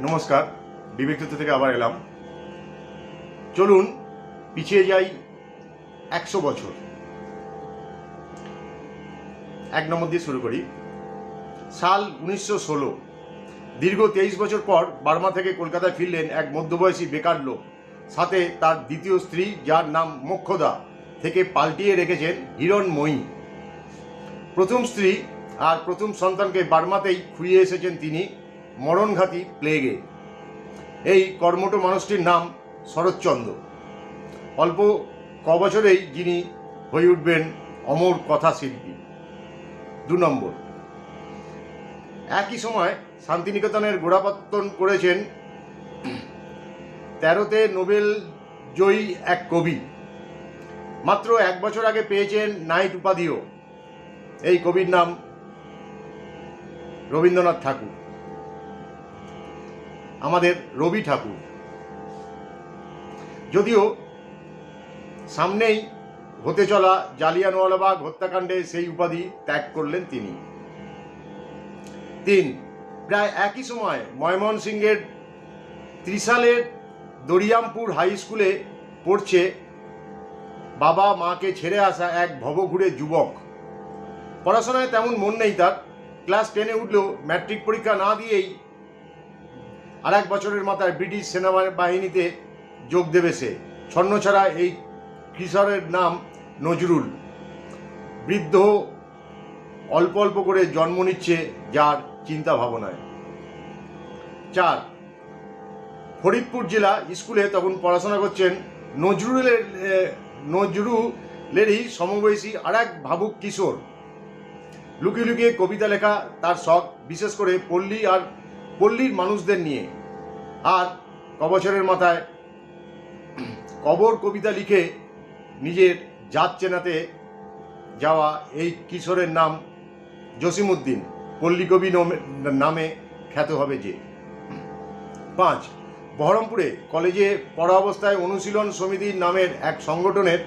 নমস্কার বিবেকদত্ত থেকে আবার এলাম। চলুন, পিছিয়ে যাই একশো বছর। এক নম্বর দিয়ে শুরু করি। সাল উনিশশো ষোলো, দীর্ঘ তেইশ বছর পর বার্মা থেকে কলকাতায় ফিরলেন এক মধ্যবয়সী বেকার লোক। সাথে তার দ্বিতীয় স্ত্রী, যার নাম মোক্ষদা, থেকে পাল্টিয়ে রেখেছেন হিরণময়ী। প্রথম স্ত্রী আর প্রথম সন্তানকে বার্মাতেই খুইয়ে এসেছেন তিনি। মরণঘাতী প্লেগে। এই কর্মঠ মানুষটির নাম শরৎচন্দ্র। অল্প ক বছরেই যিনি হয়ে উঠবেন অমর কথা শিল্পী দু নম্বর। একই সময় শান্তিনিকেতনের গোড়াপত্তন করেছেন তেরোতে নোবেল জয়ী এক কবি। মাত্র এক বছর আগে পেয়েছেন নাইট উপাধিও। এই কবির নাম রবীন্দ্রনাথ ঠাকুর। আমাদের রবি ঠাকুর। যদিও সামনেই হতে চলা জালিয়ানওয়ালাবাগ হত্যাকাণ্ডে সেই উপাধি ত্যাগ করলেন তিনি। তিন, প্রায় একই সময় ময়মনসিংহের ত্রিশালের দরিয়ামপুর হাই স্কুলে পড়ছে বাবা মাকে ছেড়ে আসা এক ভবঘুরে যুবক। পড়াশোনায় তেমন মন নেই তার। ক্লাস টেনে উঠলেও ম্যাট্রিক পরীক্ষা না দিয়েই আর এক বছরের মাথায় ব্রিটিশ সেনাবাহিনীতে যোগ দেবে সে। ছন্নছাড়া এই কিশোরের নাম নজরুল। বৃদ্ধ অল্প অল্প করে জন্ম নিচ্ছে যার চিন্তা ভাবনায় চার, ফরিদপুর জেলা স্কুলে তখন পড়াশোনা করছেন নজরুলের নজরুলেরই সমবয়সী আর এক ভাবুক কিশোর। লুকিয়ে লুকিয়ে কবিতা লেখা তার শখ, বিশেষ করে পল্লী আর পল্লীর মানুষদের নিয়ে। আর কবছরের মাথায় কবর কবিতা লিখে নিজের জাত চেনাতে যাওয়া এই কিশোরের নাম জসিমুদ্দিন পল্লী কবি নমে- খ্যাত হবে যে। পাঁচ, বহরমপুরে কলেজে পড়া অবস্থায় অনুশীলন সমিতির নামের এক সংগঠনের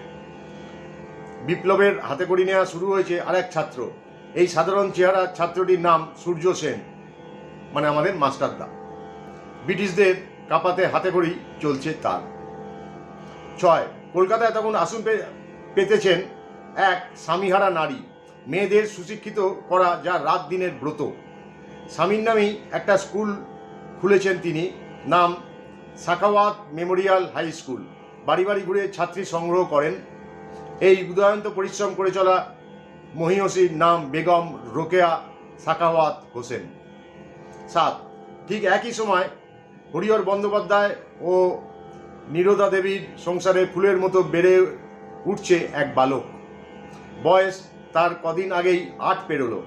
বিপ্লবের হাতে করি নেওয়া শুরু হয়েছে আরেক ছাত্র। এই সাধারণ চেহারার ছাত্রটির নাম সূর্য সেন। মানে আমাদের মাস্টারদা। ব্রিটিশদের কাপাতে হাতে করি চলছে তার। ছয়, কলকাতায় তখন আসুন পেতেছেন এক স্বামীহারা নারী। মেয়েদের সুশিক্ষিত করা যা রাত দিনের ব্রত। স্বামীর নামেই একটা স্কুল খুলেছেন তিনি, নাম সাখাওয়াত মেমোরিয়াল হাই স্কুল। বাড়ি বাড়ি ঘুরে ছাত্রী সংগ্রহ করেন। এই উদয়ন্ত পরিশ্রম করে চলা মহিয়সীর নাম বেগম রোকেয়া সাখাওয়াত হোসেন। সাত। ঠিক একই সময় হরিহর বন্দ্যোপাধ্যায় ও নীরদা দেবীর সংসারে ফুলের মতো বেড়ে উঠছে এক বালক। বয়স তার কদিন আগেই আট পেরোলো।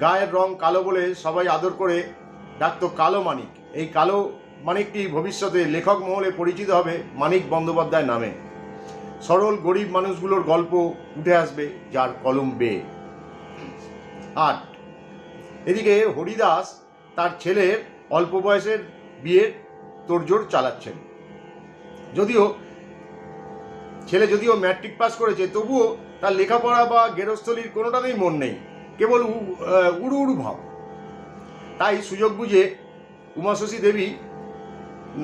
গায়ের রং কালো বলে সবাই আদর করে ডাকতো কালো মানিক। এই কালো মানিকটি ভবিষ্যতে লেখক মহলে পরিচিত হবে মানিক বন্দ্যোপাধ্যায় নামে। সরল গরিব মানুষগুলোর গল্প উঠে আসবে যার কলম বেয়ে। আট। এদিকে হরিদাস তার ছেলের অল্প বয়সের বিয়ের তোড়জোড় চালাচ্ছেন। যদিও, ছেলে যদিও ম্যাট্রিক পাস করেছে, তবুও তার লেখাপড়া বা গেরস্থলীর কোনোটাতেই মন নেই, কেবল উড়ু উড়ু ভাব। তাই সুযোগ বুঝে উমাশশী দেবী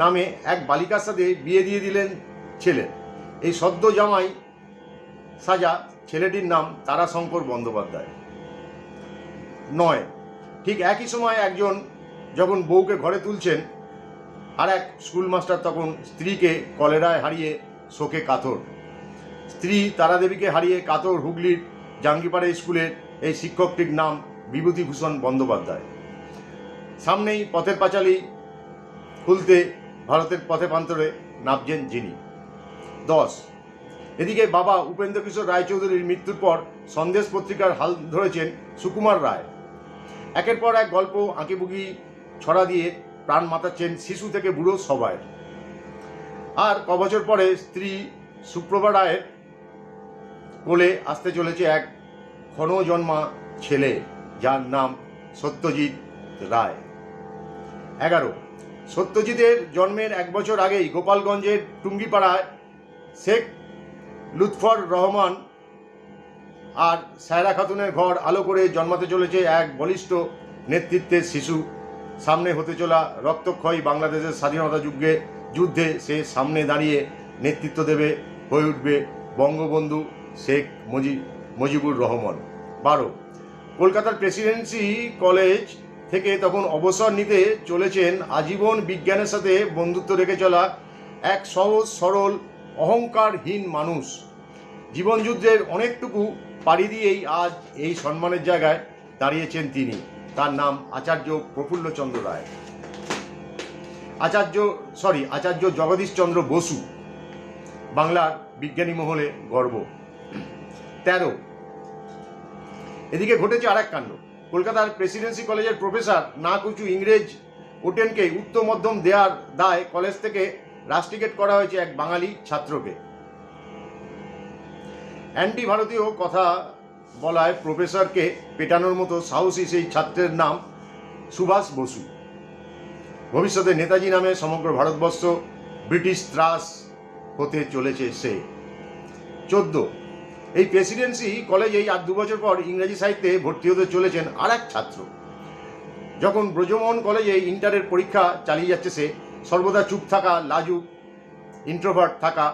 নামে এক বালিকার সাথে বিয়ে দিয়ে দিলেন ছেলে। এই সদ্য জামাই সাজা ছেলেটির নাম তারাশঙ্কর বন্দ্যোপাধ্যায়। নয় ঠিক একই সময় একজন যখন বউকে ঘরে তুলছেন, আর এক স্কুল মাস্টার তখন স্ত্রীকে কলেরায় হারিয়ে শোকে কাতর। স্ত্রী তারাদেবীকে হারিয়ে কাতর হুগলির জাঙ্গিপাড়া স্কুলের এই শিক্ষকটির নাম বিভূতিভূষণ বন্দ্যোপাধ্যায়। সামনেই পথের পাঁচালী খুলতে ভারতের পথে প্রান্তরে নামছেন যিনি। দশ, এদিকে বাবা উপেন্দ্র কিশোর রায়চৌধুরীর মৃত্যুর পর সন্দেশ পত্রিকার হাল ধরেছেন সুকুমার রায়। একের পর এক গল্প, আঁকিবুকি, ছড়া দিয়ে প্রাণ মাতাচ্ছেন শিশু থেকে বুড়ো সবাই। আর কবছর পরে স্ত্রী সুপ্রভা রায়ের কোলে আসতে চলেছে এক ক্ষণ জন্মা ছেলে, যার নাম সত্যজিৎ রায়। এগারো, সত্যজিতের জন্মের এক বছর আগেই গোপালগঞ্জের টুঙ্গিপাড়ায় শেখ লুৎফর রহমান আর সায়রা খাতুনের ঘর আলো করে জন্মাতে চলেছে এক বলিষ্ঠ নেতৃত্বের শিশু। সামনে হতে চলা রক্তক্ষয়ী বাংলাদেশের স্বাধীনতা যুগে যুদ্ধে সে সামনে দাঁড়িয়ে নেতৃত্ব দেবে হয়ে উঠবে বঙ্গবন্ধু শেখ মুজি, মুজিবুর রহমান। বারো। কলকাতার প্রেসিডেন্সি কলেজ থেকে তখন অবসর নিতে চলেছেন আজীবন বিজ্ঞানের সাথে বন্ধুত্ব রেখে চলা এক সহজ, সরল, অহংকারহীন মানুষ। জীবনযুদ্ধের অনেকটুকু পাড়ি দিয়েই আজ এই সম্মানের জায়গায় দাঁড়িয়েছেন তিনি। তার নাম আচার্য প্রফুল্লচন্দ্র রায়। আচার্য সরি আচার্য জগদীশচন্দ্র বসু। বাংলার বিজ্ঞানী মহলে গর্ব। তেরো। এদিকে ঘটেছে আর এক কাণ্ড। কলকাতার প্রেসিডেন্সি কলেজের প্রফেসর না কুচু ইংরেজ ওটেনকে উচ্চ মধ্যম দেয়ার দায় কলেজ থেকে রাস্টিকেট করা হয়েছে এক বাঙালি ছাত্রকে। অ্যান্টি ভারতীয় কথা বলায় প্রফেসরকে পেটানোর মতো সাহসী সেই ছাত্রের নাম সুভাষ বসু। ভবিষ্যতে নেতাজি নামে সমগ্র ভারতবর্ষ ব্রিটিশ ত্রাস হতে চলেছে সে। চোদ্দ, এই প্রেসিডেন্সি কলেজেই আর দু বছর পর ইংরেজি সাহিত্যে ভর্তি হতে চলেছেন আর এক ছাত্র। যখন ব্রজমোহন কলেজে ইন্টারের পরীক্ষা চালিয়ে যাচ্ছে সে, সর্বদা চুপ থাকা, লাজুক ইন্ট্রোভার্ট থাকা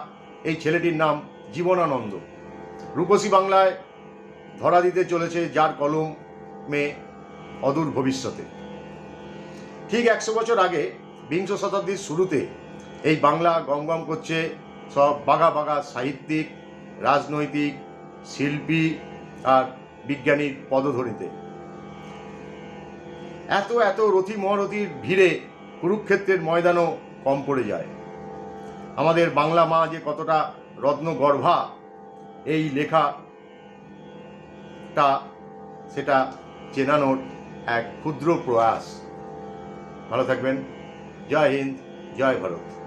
এই ছেলেটির নাম জীবনানন্দ। রূপসী বাংলায় ধরা দিতে চলেছে যার কলমে অদূর ভবিষ্যতে। ঠিক একশো বছর আগে, বিংশ শতাব্দীর শুরুতে এই বাংলা গমগম করছে সব বাঘা বাঘা সাহিত্যিক, রাজনৈতিক, শিল্পী আর বিজ্ঞানীর পদধরিতে এত এত রথি মহারথীর ভিড়ে কুরুক্ষেত্রের ময়দানও কম পড়ে যায়। আমাদের বাংলা মা যে কতটা রত্নগর্ভা এই লেখাটা সেটা চেনানোর এক ক্ষুদ্র প্রয়াস। ভালো থাকবেন। জয় হিন্দ জয় ভারত।